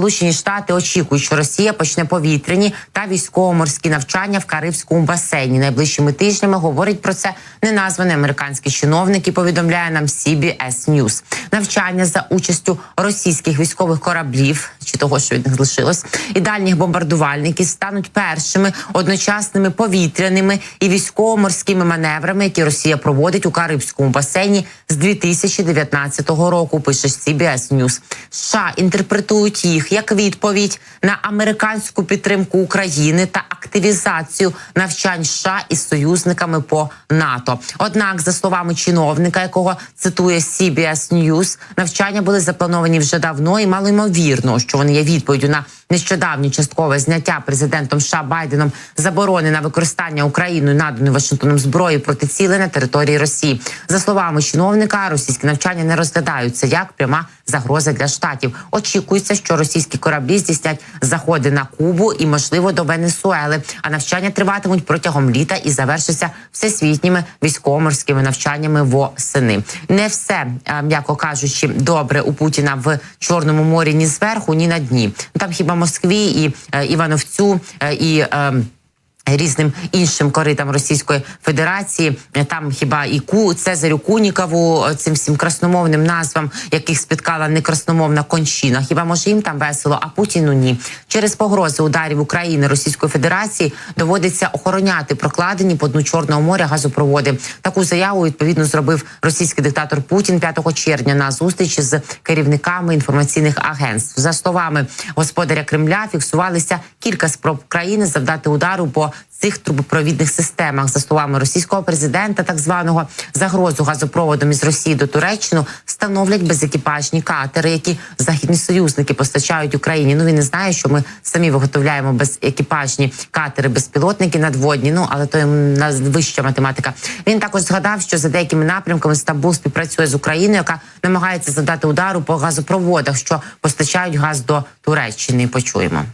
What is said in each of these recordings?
Сполучені Штати очікують, що Росія почне повітряні та військово-морські навчання в Карибському басейні. Найближчими тижнями говорить про це неназваний американський чиновник і повідомляє нам CBS News. Навчання за участю російських військових кораблів чи того, що від них залишилось, і дальніх бомбардувальників стануть першими одночасними повітряними і військово-морськими маневрами, які Росія проводить у Карибському басейні з 2019 року. Пише CBS News. США інтерпретують їх як відповідь на американську підтримку України та активізацію навчань США із союзниками по НАТО. Однак, за словами чиновника, якого цитує CBS News, навчання були заплановані вже давно і мало ймовірно, що вони є відповіддю на нещодавнє часткове зняття президентом США Байденом заборони на використання Україною наданої Вашингтоном зброї проти цілей на території Росії. За словами чиновника, російські навчання не розглядаються як пряма загроза для штатів. Очікується, що російські кораблі здійснять заходи на Кубу і, можливо, до Венесуели. А навчання триватимуть протягом літа і завершаться всесвітніми військово-морськими навчаннями восени. Не все, е, м'яко кажучи, добре у Путіна в Чорному морі ні зверху, ні на дні. Ну, Там хіба Москві і е, Івановцю е, і. Різним іншим коритам Російської Федерації там хіба і ку Цезарю Кунікову цим всім красномовним назвам, яких спіткала некрасномовна кончина. Хіба може їм там весело? А Путіну ні через погрози ударів України Російської Федерації доводиться охороняти прокладені по дну Чорного моря газопроводи. Таку заяву відповідно зробив російський диктатор Путін 5 червня на зустрічі з керівниками інформаційних агентств. За словами господаря Кремля, фіксувалися кілька спроб країни завдати удару по цих трубопровідних системах. За словами російського президента, так званого загрозу газопроводом із Росії до Туреччину становлять безекіпажні катери, які західні союзники постачають Україні. Ну він не знає, що ми самі виготовляємо безекіпажні катери, безпілотники надводні. Ну але то їм на вища математика. Він також згадав, що за деякими напрямками Стамбул співпрацює з Україною, яка намагається завдати удару по газопроводах, що постачають газ до Туреччини. Почуємо.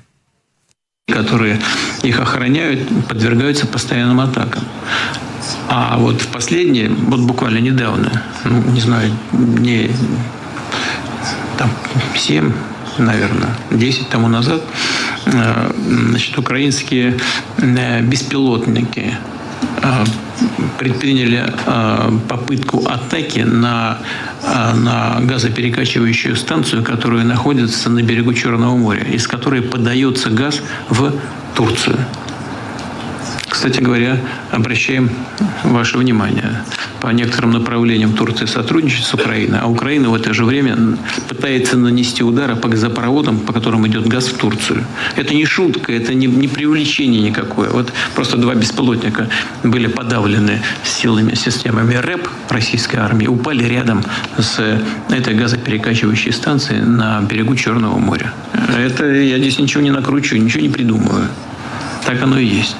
Которые их охраняют, подвергаются постоянным атакам. А вот в последние, вот буквально недавно, ну, не знаю, не там 7, наверное, 10 тому назад, э, значит, украинские э, беспилотники предприняли э, попытку атаки на, э, на газоперекачивающую станцию, которая находится на берегу Черного моря, из которой подается газ в Турцию. Кстати говоря, обращаем ваше внимание, по некоторым направлениям Турция сотрудничает с Украиной, а Украина в это же время пытается нанести удары по газопроводам, по которым идет газ в Турцию. Это не шутка, это не, не преувеличение никакое. Вот просто два беспилотника были подавлены силами, системами РЭП российской армии, упали рядом с этой газоперекачивающей станцией на берегу Черного моря. Это я здесь ничего не накручиваю, ничего не придумываю. Так оно и есть.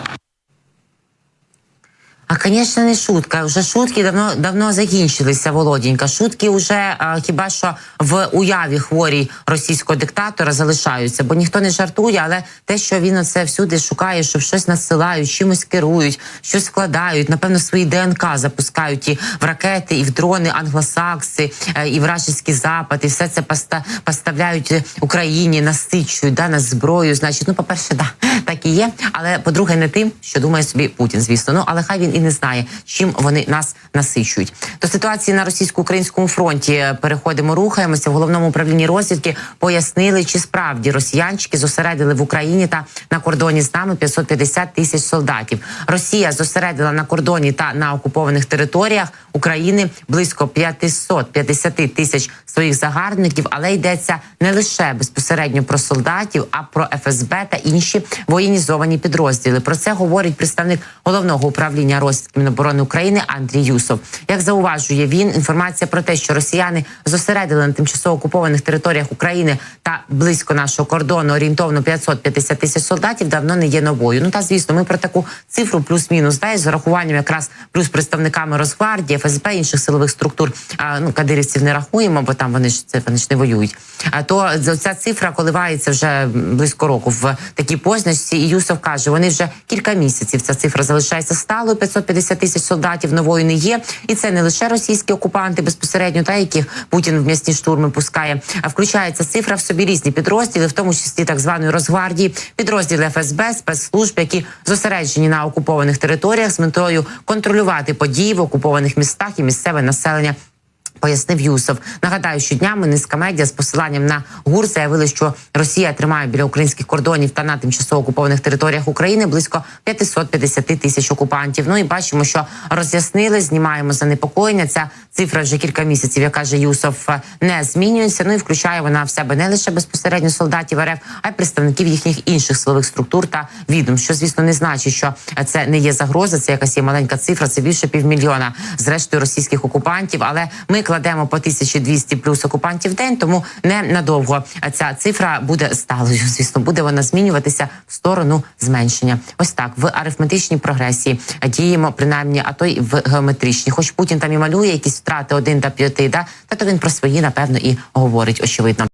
А, звісно, не шутка. Вже шутки давно давно закінчилися, Володінька. Шутки вже а, хіба що в уяві хворій російського диктатора залишаються, бо ніхто не жартує, але те, що він оце всюди шукає, щоб щось надсилають, чимось керують, щось вкладають, напевно, свої ДНК запускають і в ракети, і в дрони, англосакси, е, і вражеський запад, і все це поста поставляють Україні, насичують да на зброю. Значить, ну, по перше, да так і є. Але по-друге, не тим, що думає собі Путін, звісно. Ну але хай він і не знає, чим вони нас насичують. До ситуації на російсько-українському фронті переходимо, рухаємося в головному управлінні розвідки. Пояснили, чи справді росіянчики зосередили в Україні та на кордоні з нами 550 тисяч солдатів. Росія зосередила на кордоні та на окупованих територіях України близько 550 тисяч своїх загарбників, але йдеться не лише безпосередньо про солдатів, а про ФСБ та інші воєнізовані підрозділи. Про це говорить представник головного управління розвідки Міноборони України Андрій Юсов. Як зауважує він, інформація про те, що росіяни зосередили на тимчасово окупованих територіях України та близько нашого кордону орієнтовно 550 тисяч солдатів, давно не є новою. Ну та звісно, ми про таку цифру плюс-мінус да, з урахуванням якраз плюс представниками Росгвардії, ФСБ інших силових структур. А, ну кадирівців не рахуємо, бо там вони ж це вони ж не воюють. А то ця цифра коливається вже близько року в такій позначці. І Юсов каже, вони вже кілька місяців ця цифра залишається сталою. 550 тисяч солдатів новою не є, і це не лише російські окупанти безпосередньо, та яких Путін в м'ясні штурми пускає. А включається цифра в собі різні підрозділи, в тому числі так званої Росгвардії, підрозділи ФСБ, спецслужб, які зосереджені на окупованих територіях з метою контролювати події в окупованих містах і місцеве населення. Пояснив Юсов. Нагадаю, що днями низка медіа з посиланням на ГУР заявили, що Росія тримає біля українських кордонів та на тимчасово окупованих територіях України близько 550 тисяч окупантів. Ну і бачимо, що роз'яснили, знімаємо занепокоєння. Ця цифра вже кілька місяців, як каже Юсов, не змінюється. Ну і включає вона в себе не лише безпосередньо солдатів РФ, а й представників їхніх інших силових структур та відомств. Що звісно не значить, що це не є загроза. Це якась є маленька цифра. Це більше півмільйона зрештою російських окупантів. Але ми кладемо по 1200 плюс окупантів в день, тому не надовго ця цифра буде сталою. Звісно, буде вона змінюватися в сторону зменшення. Ось так в арифметичній прогресії діємо принаймні, а то й в геометричній. Хоч Путін там і малює якісь втрати один до п'яти, да та то він про свої напевно і говорить очевидно.